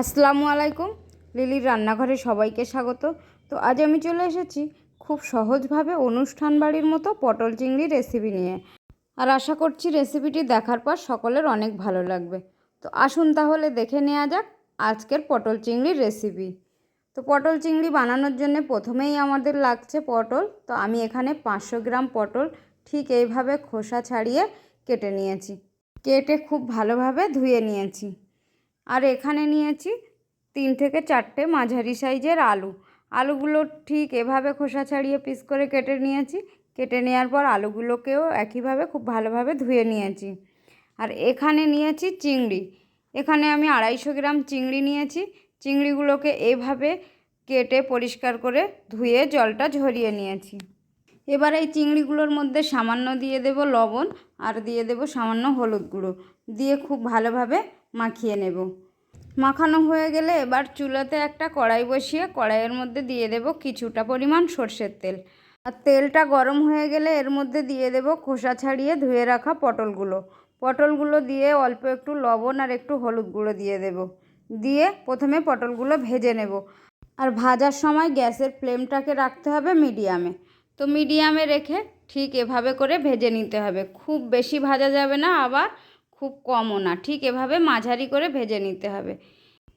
আসসালামু আলাইকুম। লিলির রান্নাঘরে সবাইকে স্বাগত। তো আজ আমি চলে এসেছি খুব সহজভাবে অনুষ্ঠান বাড়ির মতো পটল চিংড়ি রেসিপি নিয়ে। আর আশা করছি রেসিপিটি দেখার পর সকলের অনেক ভালো লাগবে। তো আসুন তাহলে দেখে নেওয়া যাক আজকের পটল চিংড়ির রেসিপি তো পটল চিংড়ি বানানোর জন্য প্রথমেই আমাদের লাগছে পটল। তো আমি এখানে পাঁচশো গ্রাম পটল ঠিক এইভাবে খোসা ছাড়িয়ে কেটে নিয়েছি। কেটে খুব ভালোভাবে ধুয়ে নিয়েছি। আর এখানে নিয়েছি তিন থেকে চারটে মাঝারি সাইজের আলু। আলুগুলো ঠিক এভাবে খোসা ছাড়িয়ে পিস করে কেটে নিয়েছি। কেটে নেওয়ার পর আলুগুলোকেও একইভাবে খুব ভালোভাবে ধুয়ে নিয়েছি। আর এখানে নিয়েছি চিংড়ি। এখানে আমি আড়াইশো গ্রাম চিংড়ি নিয়েছি। চিংড়িগুলোকে এভাবে কেটে পরিষ্কার করে ধুয়ে জলটা ঝরিয়ে নিয়েছি। এবার এই চিংড়িগুলোর মধ্যে সামান্য দিয়ে দেব লবণ আর দিয়ে দেব সামান্য হলুদ গুঁড়ো। দিয়ে খুব ভালোভাবে মাখিয়ে নেব। মাখানো হয়ে গেলে এবার চুলাতে একটা কড়াই বসিয়ে কড়াইয়ের মধ্যে দিয়ে দেব কিছুটা পরিমাণ সর্ষের তেল। আর তেলটা গরম হয়ে গেলে এর মধ্যে দিয়ে দেব খোসা ছাড়িয়ে ধুয়ে রাখা পটলগুলো। পটলগুলো দিয়ে অল্প একটু লবণ আর একটু হলুদ গুঁড়ো দিয়ে দেব। দিয়ে প্রথমে পটলগুলো ভেজে নেব। আর ভাজার সময় গ্যাসের ফ্লেমটাকে রাখতে হবে মিডিয়ামে। তো মিডিয়ামে রেখে ঠিক এভাবে করে ভেজে নিতে হবে। খুব বেশি ভাজা যাবে না, আবার খুব কমও না। ঠিক এভাবে মাঝারি করে ভেজে নিতে হবে।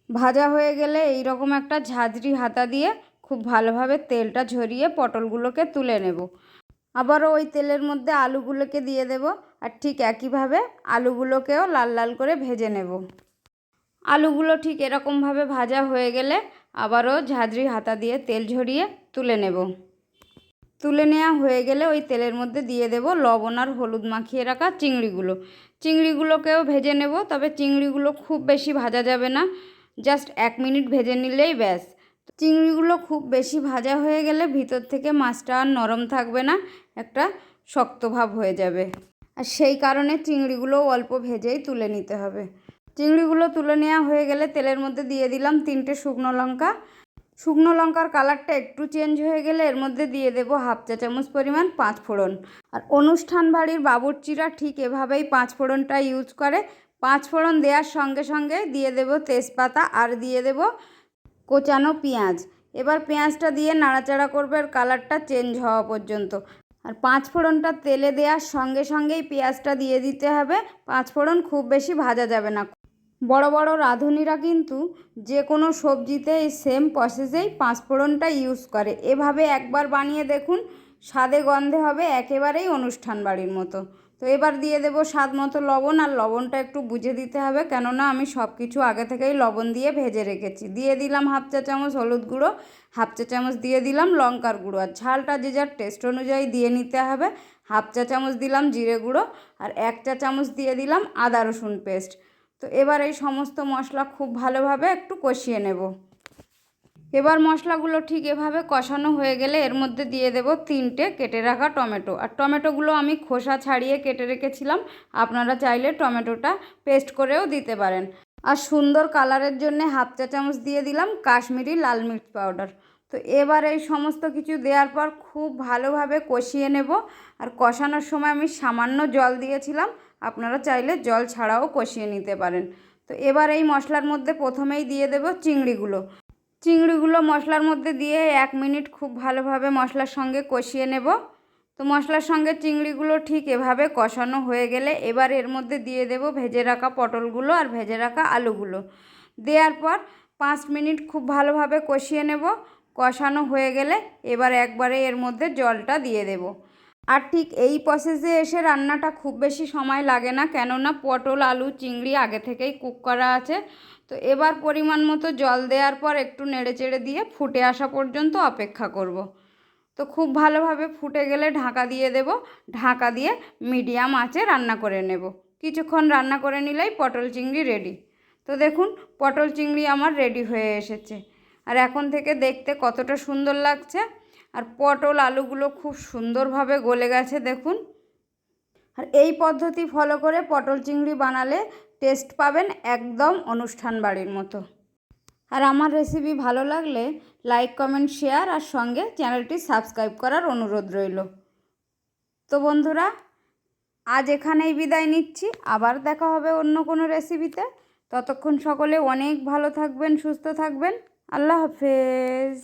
ভাজা হয়ে গেলে এই রকম একটা ঝাঁঝরি হাতা দিয়ে খুব ভালোভাবে তেলটা ঝরিয়ে পটলগুলোকে তুলে নেব। আবারও ওই তেলের মধ্যে আলুগুলোকে দিয়ে দেব আর ঠিক একইভাবে আলুগুলোকেও লাল লাল করে ভেজে নেব। আলুগুলো ঠিক এরকমভাবে ভাজা হয়ে গেলে আবারও ঝাঁঝরি হাতা দিয়ে তেল ঝরিয়ে তুলে নেব। তুলে নেওয়া হয়ে গেলে ওই তেলের মধ্যে দিয়ে দেব লবণ আর হলুদ মাখিয়ে রাখা চিংড়িগুলো। চিংড়িগুলোকেও ভেজে নেব, তবে চিংড়িগুলো খুব বেশি ভাজা যাবে না। জাস্ট এক মিনিট ভেজে নিলেই ব্যাস। চিংড়িগুলো খুব বেশি ভাজা হয়ে গেলে ভিতর থেকে মাছটা আর নরম থাকবে না, একটা শক্ত ভাব হয়ে যাবে। আর সেই কারণে চিংড়িগুলো অল্প ভেজেই তুলে নিতে হবে। চিংড়িগুলো তুলে নেওয়া হয়ে গেলে তেলের মধ্যে দিয়ে দিলাম তিনটে শুকনো লঙ্কা। শুকনো লঙ্কার কালারটা একটু চেঞ্জ হয়ে গেলে এর মধ্যে দিয়ে দেবো হাফ চা চামচ পরিমাণ পাঁচ ফোড়ন। আর অনুষ্ঠান বাড়ির বাবুর্চিরা ঠিক এভাবেই পাঁচ ফোড়নটা ইউজ করে। পাঁচ ফোড়ন দেওয়ার সঙ্গে সঙ্গে দিয়ে দেব তেজপাতা আর দিয়ে দেব কোচানো পেঁয়াজ। এবার পেঁয়াজটা দিয়ে নাড়াচাড়া করবে আর কালারটা চেঞ্জ হওয়া পর্যন্ত। আর পাঁচ ফোড়নটা তেলে দেওয়ার সঙ্গে সঙ্গেই পেঁয়াজটা দিয়ে দিতে হবে। পাঁচ ফোড়ন খুব বেশি ভাজা যাবে না। বড় বড় রাঁধুনিরা কিন্তু যে কোনো সবজিতে এই সেম প্রসেসেই পাঁচফোড়নটা ইউজ করে। এভাবে একবার বানিয়ে দেখুন, স্বাদে গন্ধে হবে একেবারেই অনুষ্ঠান বাড়ির মতো। তো এবার দিয়ে দেব স্বাদ মতো লবণ, আর লবণটা একটু বুঝে দিতে হবে, কেননা আমি সব কিছু আগে থেকেই লবণ দিয়ে ভেজে রেখেছি। দিয়ে দিলাম হাফ চা চামচ হলুদ গুঁড়ো, হাফ চা চামচ দিয়ে দিলাম লঙ্কার গুঁড়ো, আর ঝালটা যে যার টেস্ট অনুযায়ী দিয়ে নিতে হবে। হাফ চা চামচ দিলাম জিরে গুঁড়ো, আর এক চা চামচ দিয়ে দিলাম আদা রসুন পেস্ট তো এবার এই সমস্ত মশলা খুব ভালোভাবে একটু কষিয়ে নেব। এবার মশলাগুলো ঠিক এভাবে কষানো হয়ে গেলে এর মধ্যে দিয়ে দেব তিনটে কেটে রাখা টমেটো। আর টমেটোগুলো আমি খোসা ছাড়িয়ে কেটে রেখেছিলাম, আপনারা চাইলে টমেটোটা পেস্ট করেও দিতে পারেন। আর সুন্দর কালারের জন্য হাফ চা চামচ দিয়ে দিলাম কাশ্মীরি লাল মির্চ পাউডার। তো এবার এই সমস্ত কিছু দেওয়ার পর খুব ভালোভাবে কষিয়ে নেব। আর কষানোর সময় আমি সামান্য জল দিয়েছিলাম আপনারা চাইলে জল ছাড়াও কষিয়ে নিতে পারেন। তো এবার এই মশলার মধ্যে প্রথমেই দিয়ে দেব চিংড়িগুলো। চিংড়িগুলো মশলার মধ্যে দিয়ে এক মিনিট খুব ভালোভাবে মশলার সঙ্গে কষিয়ে নেব। তো মশলার সঙ্গে চিংড়িগুলো ঠিক এভাবে কষানো হয়ে গেলে এবার এর মধ্যে দিয়ে দেব ভেজে রাখা পটলগুলো আর ভেজে রাখা আলুগুলো। দেওয়ার পর পাঁচ মিনিট খুব ভালোভাবে কষিয়ে নেব। কষানো হয়ে গেলে এবার একবারে এর মধ্যে জলটা দিয়ে দেব। আর ঠিক এই প্রসেসে এসে রান্নাটা খুব বেশি সময় লাগে না, কেননা পটল, আলু, চিংড়ি আগে থেকেই কুক করা আছে। তো এবার পরিমাণ মতো জল দেওয়ার পর একটু নেড়ে চেড়ে দিয়ে ফুটে আসা পর্যন্ত অপেক্ষা করব। তো খুব ভালোভাবে ফুটে গেলে ঢাকা দিয়ে দেব। ঢাকা দিয়ে মিডিয়াম আঁচে রান্না করে নেব। কিছুক্ষণ রান্না করে নিলেই পটল, চিংড়ি রেডি তো দেখুন, পটল, চিংড়ি আমার রেডি হয়ে এসেছে। আর এখন থেকে দেখতে কতটা সুন্দর লাগছে। আর পটল আলুগুলো খুব সুন্দরভাবে গলে গেছে, দেখুন। আর এই পদ্ধতি ফলো করে পটল চিংড়ি বানালে টেস্ট পাবেন একদম অনুষ্ঠান বাড়ির মতো। আর আমার রেসিপি ভালো লাগলে লাইক কমেন্ট শেয়ার আর সঙ্গে চ্যানেলটি সাবস্ক্রাইব করার অনুরোধ রইল। তো বন্ধুরা, আজ এখানেই বিদায় নিচ্ছি, আবার দেখা হবে অন্য কোনো রেসিপিতে ততক্ষণ সকলে অনেক ভালো থাকবেন, সুস্থ থাকবেন। আল্লাহ হাফেজ।